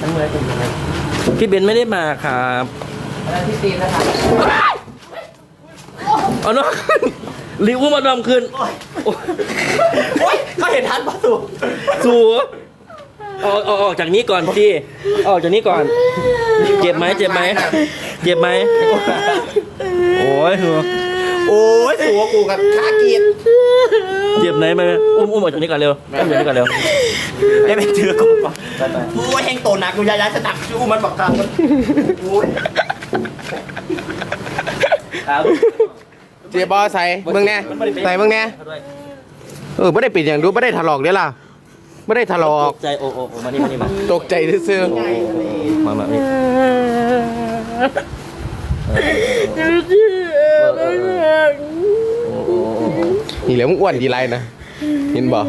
ทั้งมือเป็นยังไงพี่เบนไม่ได้มาครับแล้วพี่ตีนนะครับเอาน้องลิวมาดอมขึ้นโอ๊ยก็เห็นทันประตูสูออกออกออกจากนี้ก่อนพี่ออกจากนี้ก่อน เจ็บไหมเจ็บไหมเจ็บไหมโอ้ยหัวโอ้ยสัวกูกับขากีดเจ็บไหนไหมอุ้มอุ้มออกจากนี้ก่อนเร็วอุ้มออกจากนี้ก่อนเร็วได้เป็นเถือ กูก่อนโอ้ยแห้งโตหนักกูยายาจะหนักชูมันบอกทางมันโอ้ยครับเจ๊บอใส่เบิ่งแน่ใส่เบิ่งแน่เออไม่ได้ปิดอย่างดูไม่ได้ถลอกเด้อล่ะไม่ได้ถลอกใจโอ้โอ้โอ้มานี่มานี่มาตกใจซื่อโอ้โอ้โอ้มามานี่โอ้โอ้โอ้โอ้ๆนี่แหละมึงอ้วนดีไรนะเห็นบ่